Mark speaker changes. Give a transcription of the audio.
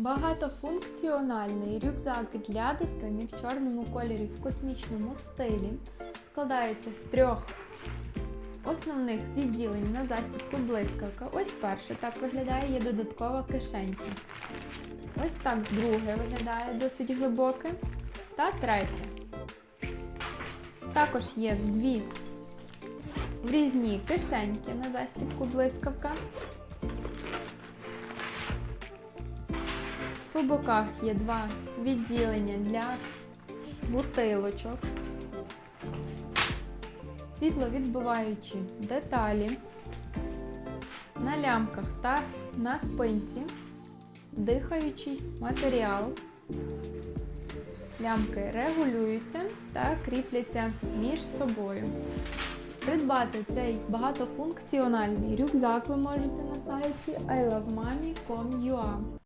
Speaker 1: Багатофункціональний рюкзак для дитини в чорному кольорі в космічному стилі складається з трьох основних відділень на застібку блискавка. Ось перше так виглядає, є додаткова кишенька. Ось так друге виглядає досить глибоке. Та третє. Також є дві врізні кишеньки на застібку блискавка. По боках є два відділення для бутилочок, світловідбиваючі деталі, на лямках та на спинці, дихаючий матеріал. Лямки регулюються та кріпляться між собою. Придбати цей багатофункціональний рюкзак ви можете на сайті ilovemami.com.ua